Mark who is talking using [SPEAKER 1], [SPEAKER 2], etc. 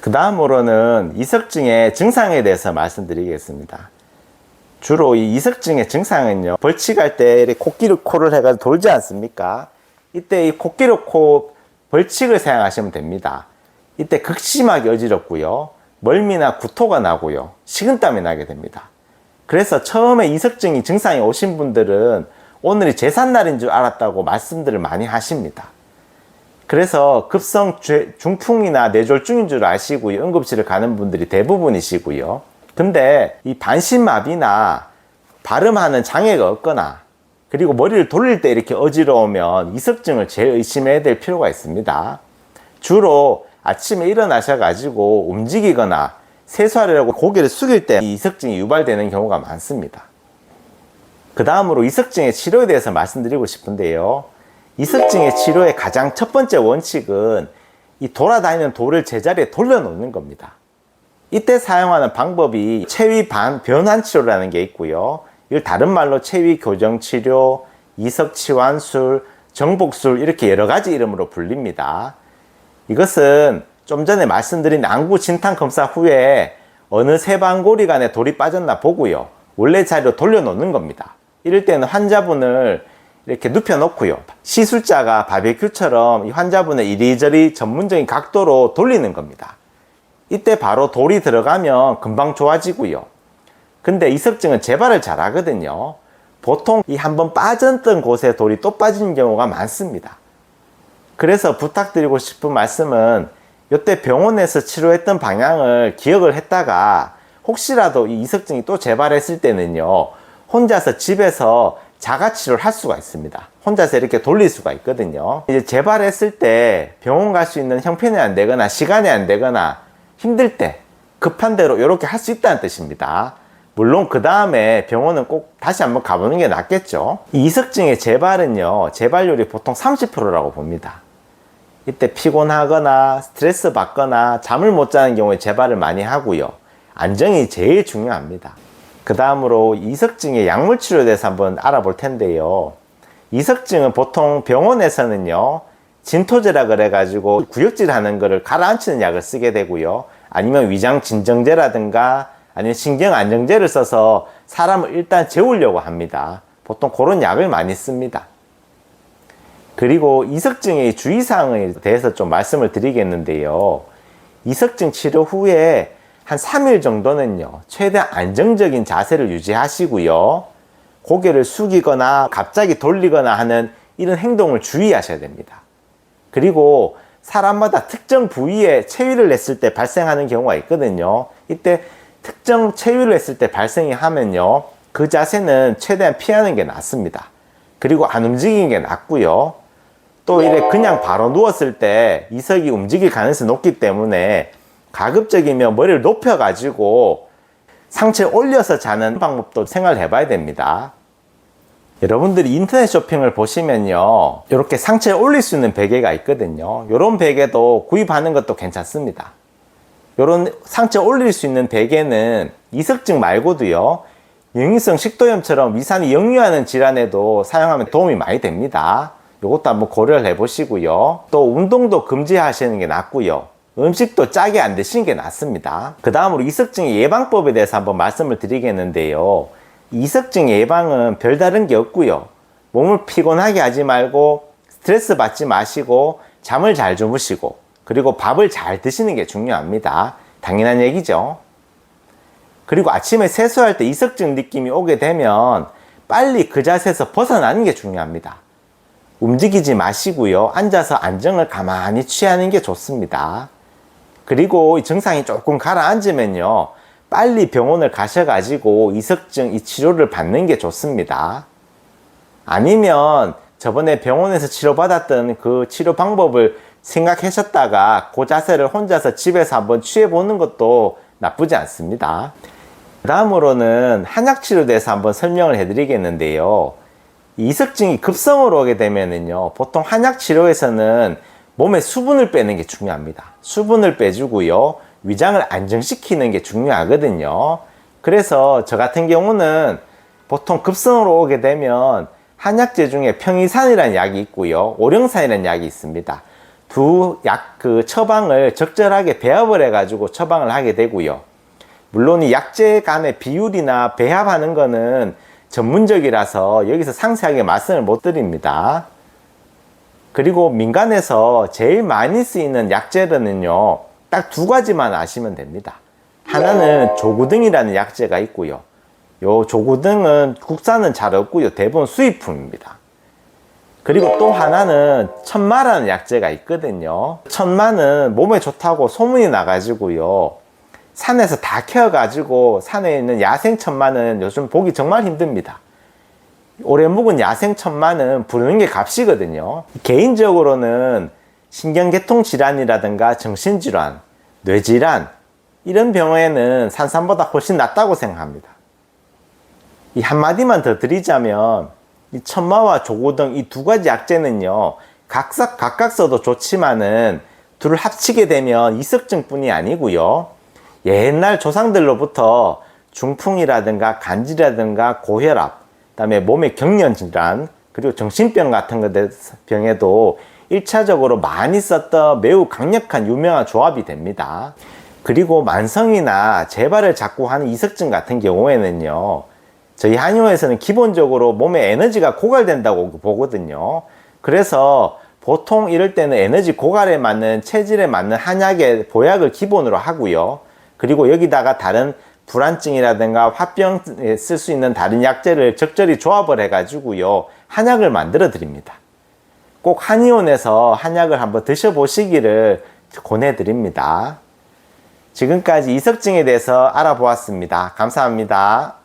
[SPEAKER 1] 그 다음으로는 이석증의 증상에 대해서 말씀드리겠습니다. 주로 이 이석증의 증상은요, 벌칙할 때 코끼리 코를 해가지고 돌지 않습니까? 이때 이 코끼리 코 벌칙을 사용하시면 됩니다. 이때 극심하게 어지럽고요, 멀미나 구토가 나고요, 식은땀이 나게 됩니다. 그래서 처음에 이석증이 증상이 오신 분들은 오늘이 제삿날인 줄 알았다고 말씀들을 많이 하십니다. 그래서 급성 죄- 중풍이나 뇌졸중인 줄 아시고요. 응급실을 가는 분들이 대부분이시고요. 근데 이 반신마비나 발음하는 장애가 없거나 그리고 머리를 돌릴 때 이렇게 어지러우면 이석증을 재의심해야 될 필요가 있습니다. 주로 아침에 일어나셔가지고 움직이거나 세수하려고 고개를 숙일 때이 이석증이 유발되는 경우가 많습니다. 그 다음으로 이석증의 치료에 대해서 말씀드리고 싶은데요. 이석증의 치료의 가장 첫 번째 원칙은 이 돌아다니는 돌을 제자리에 돌려놓는 겁니다. 이때 사용하는 방법이 체위 반 변환 치료라는 게 있고요. 이걸 다른 말로 체위 교정 치료, 이석 치환술, 정복술 이렇게 여러 가지 이름으로 불립니다. 이것은 좀 전에 말씀드린 안구 진탕 검사 후에 어느 세방고리 간에 돌이 빠졌나 보고요. 원래 자리로 돌려놓는 겁니다. 이럴 때는 환자분을 이렇게 눕혀놓고요. 시술자가 바베큐처럼 이 환자분을 이리저리 전문적인 각도로 돌리는 겁니다. 이때 바로 돌이 들어가면 금방 좋아지고요. 근데 이석증은 재발을 잘 하거든요. 보통 이 한번 빠졌던 곳에 돌이 또 빠지는 경우가 많습니다. 그래서 부탁드리고 싶은 말씀은 이때 병원에서 치료했던 방향을 기억을 했다가 혹시라도 이 이석증이 또 재발했을 때는요 혼자서 집에서 자가 치료를 할 수가 있습니다. 혼자서 이렇게 돌릴 수가 있거든요. 이제 재발했을 때 병원 갈 수 있는 형편이 안 되거나 시간이 안 되거나 힘들 때 급한 대로 이렇게 할 수 있다는 뜻입니다. 물론 그 다음에 병원은 꼭 다시 한번 가보는 게 낫겠죠. 이 이석증의 재발은요 재발률이 보통 30%라고 봅니다. 이때 피곤하거나 스트레스 받거나 잠을 못 자는 경우에 재발을 많이 하고요. 안정이 제일 중요합니다. 그 다음으로 이석증의 약물 치료에 대해서 한번 알아볼 텐데요. 이석증은 보통 병원에서는요, 진토제라 그래가지고 구역질 하는 거를 가라앉히는 약을 쓰게 되고요. 아니면 위장 진정제라든가 아니면 신경 안정제를 써서 사람을 일단 재우려고 합니다. 보통 그런 약을 많이 씁니다. 그리고 이석증의 주의사항에 대해서 좀 말씀을 드리겠는데요. 이석증 치료 후에 한 3일 정도는요, 최대한 안정적인 자세를 유지하시고요. 고개를 숙이거나 갑자기 돌리거나 하는 이런 행동을 주의하셔야 됩니다. 그리고 사람마다 특정 부위에 체위를 냈을 때 발생하는 경우가 있거든요. 이때 특정 체위를 했을 때 발생이 하면요. 그 자세는 최대한 피하는 게 낫습니다. 그리고 안 움직이는 게 낫고요. 또 이래 그냥 바로 누웠을 때 이석이 움직일 가능성이 높기 때문에 가급적이면 머리를 높여가지고 상체에 올려서 자는 방법도 생각을 해봐야 됩니다. 여러분들이 인터넷 쇼핑을 보시면요. 이렇게 상체에 올릴 수 있는 베개가 있거든요. 이런 베개도 구입하는 것도 괜찮습니다. 이런 상체에 올릴 수 있는 베개는 이석증 말고도요. 영유성 식도염처럼 위산이 역류하는 질환에도 사용하면 도움이 많이 됩니다. 이것도 한번 고려를 해 보시고요. 또 운동도 금지하시는 게 낫고요. 음식도 짜게 안 드시는 게 낫습니다. 그 다음으로 이석증의 예방법에 대해서 한번 말씀을 드리겠는데요. 이석증 예방은 별다른 게 없고요. 몸을 피곤하게 하지 말고 스트레스 받지 마시고 잠을 잘 주무시고 그리고 밥을 잘 드시는 게 중요합니다. 당연한 얘기죠. 그리고 아침에 세수할 때 이석증 느낌이 오게 되면 빨리 그 자세에서 벗어나는 게 중요합니다. 움직이지 마시고요. 앉아서 안정을 가만히 취하는 게 좋습니다. 그리고 이 증상이 조금 가라앉으면요. 빨리 병원을 가셔가지고 이석증 이 치료를 받는 게 좋습니다. 아니면 저번에 병원에서 치료받았던 그 치료 방법을 생각하셨다가 그 자세를 혼자서 집에서 한번 취해보는 것도 나쁘지 않습니다. 그 다음으로는 한약 치료에 대해서 한번 설명을 해드리겠는데요. 이석증이 급성으로 오게 되면은요, 보통 한약 치료에서는 몸에 수분을 빼는 게 중요합니다. 수분을 빼주고요, 위장을 안정시키는 게 중요하거든요. 그래서 저 같은 경우는 보통 급성으로 오게 되면 한약재 중에 평이산이라는 약이 있고요, 오령산이라는 약이 있습니다. 두 약 그 처방을 적절하게 배합을 해가지고 처방을 하게 되고요. 물론 이 약제 간의 비율이나 배합하는 거는 전문적이라서 여기서 상세하게 말씀을 못 드립니다. 그리고 민간에서 제일 많이 쓰이는 약제는요, 딱 두 가지만 아시면 됩니다. 하나는 조구등이라는 약제가 있고요. 요 조구등은 국산은 잘 없고요. 대부분 수입품입니다. 그리고 또 하나는 천마라는 약제가 있거든요. 천마는 몸에 좋다고 소문이 나가지고요. 산에서 다 키워가지고 산에 있는 야생 천마는 요즘 보기 정말 힘듭니다. 오래 묵은 야생 천마는 부르는 게 값이거든요. 개인적으로는 신경계통 질환이라든가 정신질환, 뇌질환 이런 병에는 산삼보다 훨씬 낫다고 생각합니다. 이 한마디만 더 드리자면 이 천마와 조고등 이 두 가지 약재는요 각각 각각 써도 좋지만은 둘을 합치게 되면 이석증뿐이 아니고요 옛날 조상들로부터 중풍이라든가 간질이라든가 고혈압 그다음에 몸의 경련 질환 그리고 정신병 같은 것 병에도 일차적으로 많이 썼던 매우 강력한 유명한 조합이 됩니다. 그리고 만성이나 재발을 자꾸 하는 이석증 같은 경우에는요. 저희 한의원에서는 기본적으로 몸에 에너지가 고갈된다고 보거든요. 그래서 보통 이럴 때는 에너지 고갈에 맞는 체질에 맞는 한약의 보약을 기본으로 하고요. 그리고 여기다가 다른 불안증이라든가 화병에 쓸 수 있는 다른 약재를 적절히 조합을 해가지고요. 한약을 만들어 드립니다. 꼭 한의원에서 한약을 한번 드셔보시기를 권해드립니다. 지금까지 이석증에 대해서 알아보았습니다. 감사합니다.